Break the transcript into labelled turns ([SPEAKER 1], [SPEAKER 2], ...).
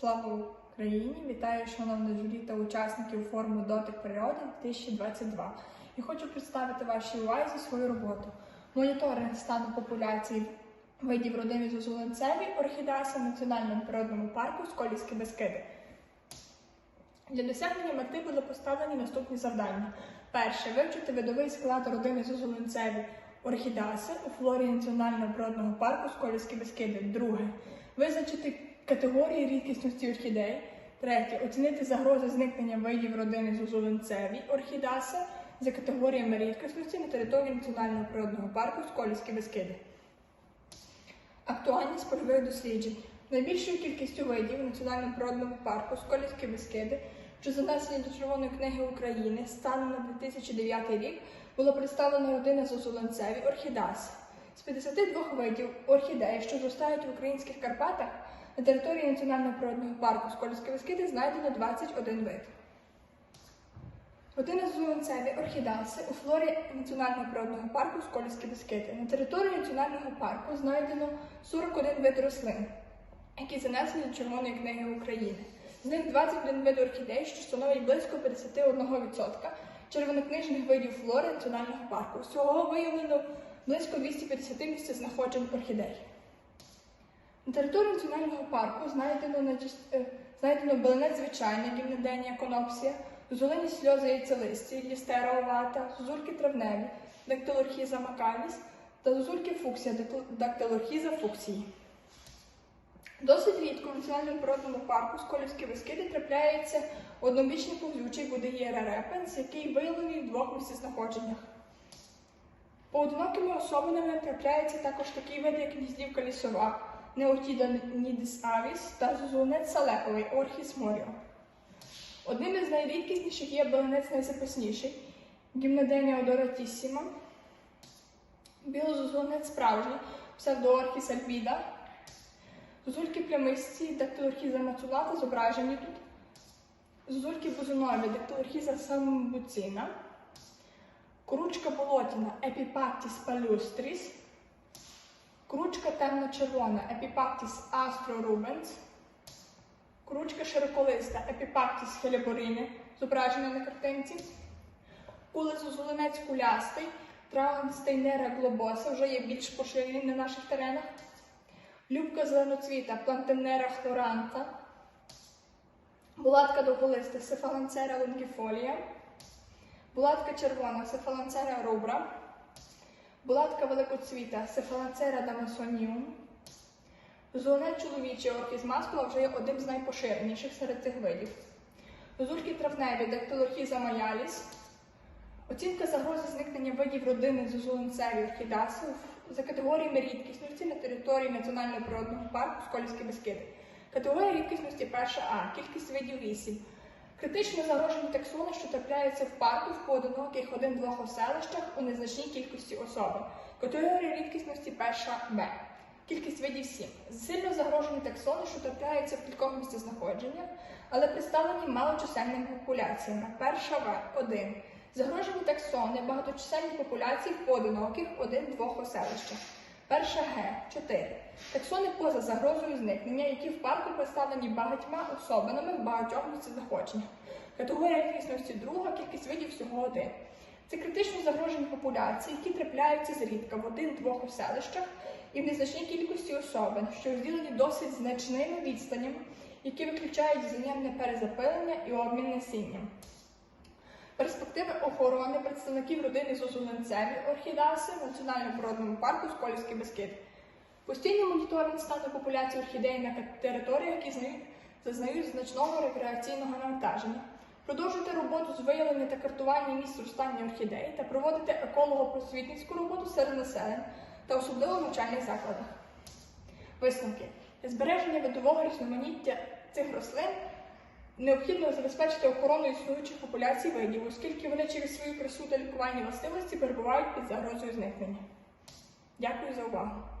[SPEAKER 1] Слава Україні! Вітаю шановне журі та учасників форуму Дотик природи 2022. І хочу представити вашій увазі свою роботу. Моніторинг стану популяції видів родини зозуленцеві орхідеаса в Національному природному парку Сколівські Бескиди. Для досягнення мети були поставлені наступні завдання. Перше вивчити видовий склад родини зозуленцеві орхідеаси у флорі Національного природного парку Сколівські Бескиди. Друге визначити категорії рідкісності орхідей. Третє оцінити загрози зникнення видів родини зозуленцеві орхідеаси за категоріями рідкісності на території Національного природного парку Сколівські Бескиди. Актуальність польових досліджень. Найбільшою кількістю видів у Національному природному парку Сколівські Бескиди, що занесені до Червоної книги України станом на 2009 рік, було представлено родина зозуленцеві орхідаси. З 52 видів орхідей, що зростають в українських Карпатах, на території Національного природного парку Сколівські Бескиди знайдено 21 вид. Родина зозуленцеві орхідаси у флорі Національного природного парку Сколівські Бескиди. На території національного парку знайдено 41 вид рослин, які занесені до Червоної книги України. З них 21 вид орхідей, що становить близько 51% червонокнижних видів флори національного парку. Всього виявлено близько 250 місцезнаходжень орхідей. На території національного парку знайдено, начис- е, знайдено беленець звичайний, гімнеденія конопсія, золені сльози яйцелисті, лістера овата, зозульки травневі, дактилорхіза макаліс та зозульки фуксія, дактилорхіза фуксії. Досить рідко в національному природному парку Сколівські Бескиди трапляється однобічний повзючий будеєра репенс, який виявлений в двох місцезнаходженнях. Поодинокими особинами трапляється також такий вид, як гніздівка лісова, Неотіда нідис авіс та зозулинець салеповий Орхіс моріо. Одним із найрідкісніших є беленець найзапасніший гімноденія одоратісіма, білозозулинець справжній, псевдоорхіс альбіда, зозульки плямисті, дактилорхіза мацулата зображені тут, зозульки бузунові, дактилорхіза самбуцина, Кручка болотяна Епіпактіс палюстріс, кручка темно-червона Епіпактіс астрорубенс, кручка широколиста Епіпактіс хеліборини, зображена на картинці, кулезозулинець кулястий, Траугенстейнера глобоса, вже є більш поширені на наших теренах, любка зеленоцвіта Плантенера хлоранта, булатка довголиста Сефаланцера лонгіфолія, Булатка червона сефаланцера рубра, булатка великоцвіта сефаланцера дамасоніум. Зелене чоловіче орхіз маскула вже є одним з найпоширеніших серед цих видів. Зозульки травневі дактилорхіза маяліс. Оцінка загрози зникнення видів родини зозуленцеві орхідасів за категоріями рідкісності на території Національного природного парку Сколівські Бескиди. Категорія рідкісності перша А, кількість видів 8. Критично загрожені таксони, що трапляються в парку в поодиноких один-двох оселищах у незначній кількості особин. Категорія рідкісності перша Б. Кількість видів 7. Сильно загрожені таксони, що трапляються в кількох місцезнаходженнях, але представлені малочисельними популяціями. Перша В 1. Загрожені таксони багаточисельні популяції в поодиноких один-двох оселищах. Перша Г 4. Таксони поза загрозою зникнення, які в парку представлені багатьма особинами в багатьох місцезнаходженнях. Категорія рідкісності друга, кількість видів всього один. Це критично загрожені популяції, які трапляються зрідка в один-двох оселищах і в незначній кількості особин, що розділені досить значними відстанями, які виключають взаємне перезапилення і обмін насінням. Перспективи охорони представників родини зозуленцеві орхідаси в Національному природному парку Сколівські Бескиди. Постійний моніторинг стану популяції орхідей на територіях, які знають- зазнають значного рекреаційного навантаження. Продовжуйте роботу з виявлення та картування місць зростання орхідей та проводити еколого-просвітницьку роботу серед населення та особливо в навчальних закладах. Висновки. Збереження видового різноманіття цих рослин необхідно забезпечити охорону існуючих популяцій видів, оскільки вони через свою красу та лікувальні властивості перебувають під загрозою зникнення. Дякую за увагу.